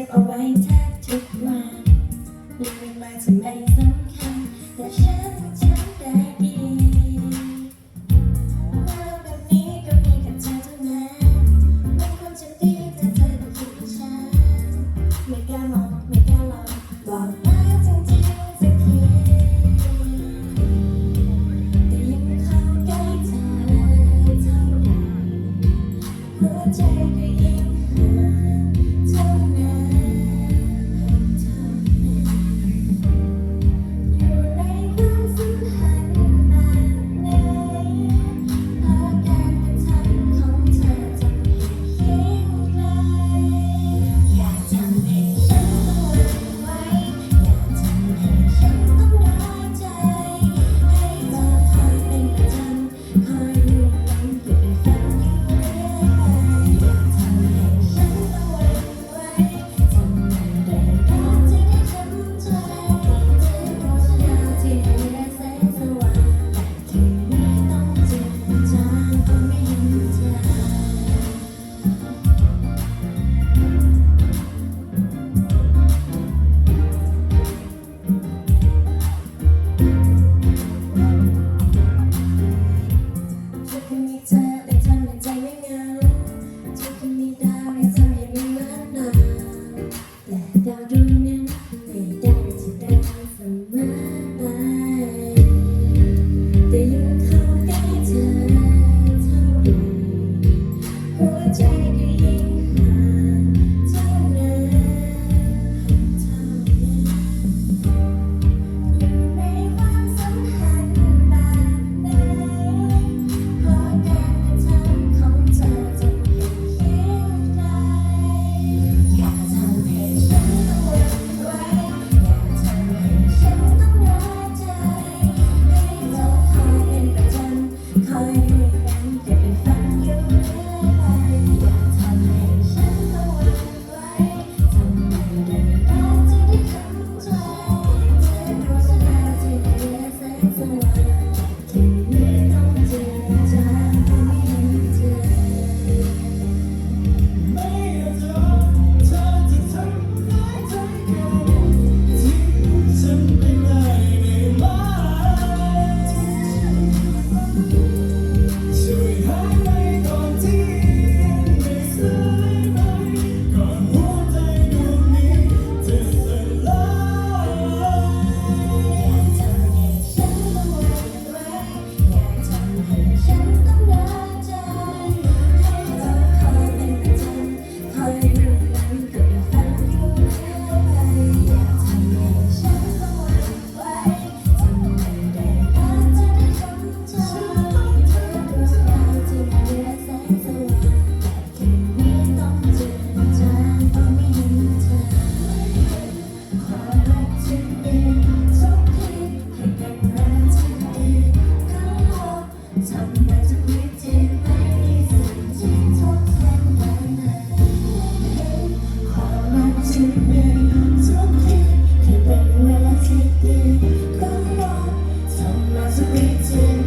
็บเอาไว้แทกทุกวันลืมมาจะไม่สำคัญแต่ฉันฉันได้ดีความแบบนี้ก็มีแค่เธอเท่านั้นมันคนรจะดีแต่เธอก็คิดว่าฉันไม่กล้ามองไม่กล้าลองบอก to be too.